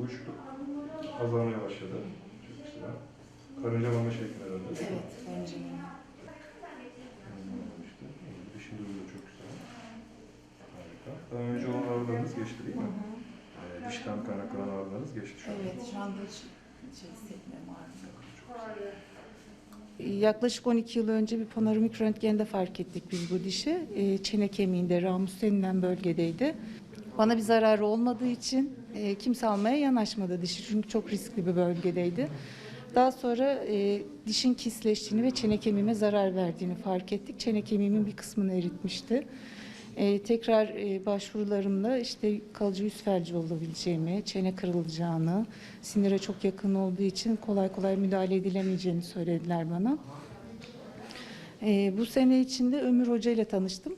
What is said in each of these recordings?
Uyuşukluk azalmaya başladı. Çok güzel. Karıncalama şekline döndü. Evet, de. İşte, dişin durumu da çok güzel. Harika. Daha önce olan ağrılarınız geçti değil mi? Ee, dişten kaynaklanan ağrılarınız geçti şu an. Evet, şu anda hiç şey hissetmiyorum ağrım. Çok güzel. Yaklaşık 12 yıl önce bir panoramik röntgende fark ettik biz bu dişi. Ee, çene kemiğinde, ramus denilen bölgedeydi. Bana bir zararı olmadığı için e, kimse almaya yanaşmadı dişi çünkü çok riskli bir bölgedeydi. Daha sonra e, dişin kisleştiğini ve çene kemiğime zarar verdiğini fark ettik. Çene kemiğimin bir kısmını eritmişti. E, tekrar e, başvurularımda işte kalıcı yüz felci olabileceğimi, çene kırılacağını, sinire çok yakın olduğu için kolay kolay müdahale edilemeyeceğini söylediler bana. E, bu sene içinde Ömür Hoca ile tanıştım.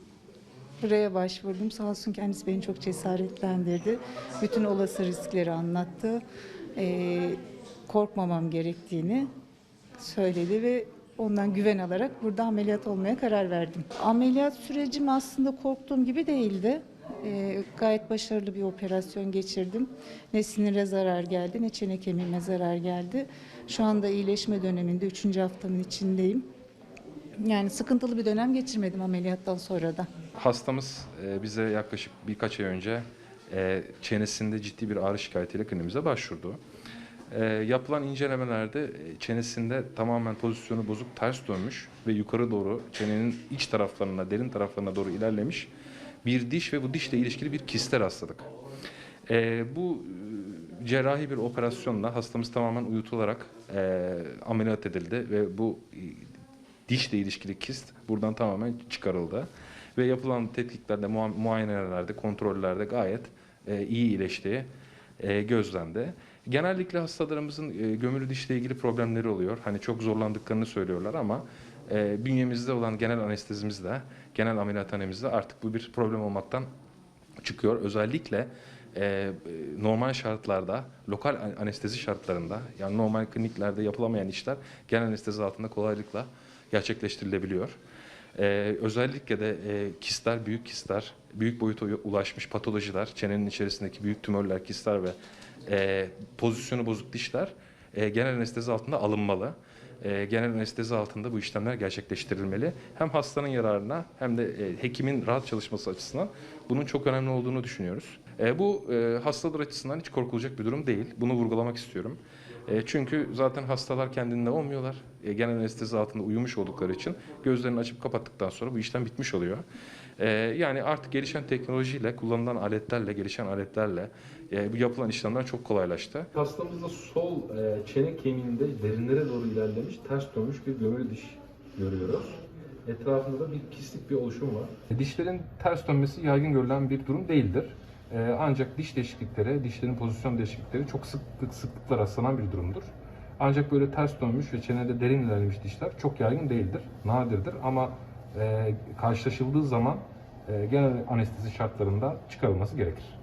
Buraya başvurdum. Sağ olsun kendisi beni çok cesaretlendirdi. Bütün olası riskleri anlattı. E, korkmamam gerektiğini söyledi ve ondan güven alarak burada ameliyat olmaya karar verdim. Ameliyat sürecim aslında korktuğum gibi değildi. Ee, gayet başarılı bir operasyon geçirdim. Ne sinire zarar geldi ne çene kemiğime zarar geldi. Şu anda iyileşme döneminde 3. haftamın içindeyim. Yani sıkıntılı bir dönem geçirmedim ameliyattan sonra da. Hastamız e, bize yaklaşık birkaç ay önce e, çenesinde ciddi bir ağrı şikayetiyle kliniğimize başvurdu. E, yapılan incelemelerde çenesinde tamamen pozisyonu bozuk, ters dönmüş ve yukarı doğru çenenin iç taraflarına, derin taraflarına doğru ilerlemiş bir diş ve bu dişle ilişkili bir kister hastalık. E, bu cerrahi bir operasyonla hastamız tamamen uyutularak ameliyat edildi ve bu dişle ilişkili kist buradan tamamen çıkarıldı. Ve yapılan tetkiklerde, mua- muayenelerde, kontrollerde gayet e, iyi iyileştiği e, gözlendi. Genellikle hastalarımızın e, gömülü dişle ilgili problemleri oluyor. Hani çok zorlandıklarını söylüyorlar ama e, bünyemizde olan genel anestezimizde, genel ameliyathanemizde artık bu bir problem olmaktan çıkıyor. Özellikle e, normal şartlarda, lokal an- anestezi şartlarında, yani normal kliniklerde yapılamayan işler genel anestezi altında kolaylıkla gerçekleştirilebiliyor. E, özellikle de e, kistler, büyük kistler, büyük boyuta ulaşmış patolojiler, çenenin içerisindeki büyük tümörler, kistler ve e, pozisyonu bozuk dişler e, genel anestezi altında alınmalı. E, genel anestezi altında bu işlemler gerçekleştirilmeli. Hem hastanın yararına hem de e, hekimin rahat çalışması açısından bunun çok önemli olduğunu düşünüyoruz. E, bu e, hastalar açısından hiç korkulacak bir durum değil. Bunu vurgulamak istiyorum. E, çünkü zaten hastalar kendinde olmuyorlar. E, genel anestezi altında uyumuş oldukları için gözlerini açıp kapattıktan sonra bu işlem bitmiş oluyor. E, yani artık gelişen teknolojiyle, kullanılan aletlerle, gelişen aletlerle e, bu yapılan işlemler çok kolaylaştı. Hastamızda sol e, çene kemiğinde derinlere doğru ilerlemiş, ters dönmüş bir gömülü diş görüyoruz. Etrafında da bir kislik bir oluşum var. Dişlerin ters dönmesi yaygın görülen bir durum değildir. E, ancak diş değişiklikleri, dişlerin pozisyon değişiklikleri çok sıklık sıklıkla rastlanan bir durumdur. Ancak böyle ters dönmüş ve çenede derin ilerlemiş dişler çok yaygın değildir, nadirdir ama e, karşılaşıldığı zaman e, genel anestezi şartlarında çıkarılması gerekir.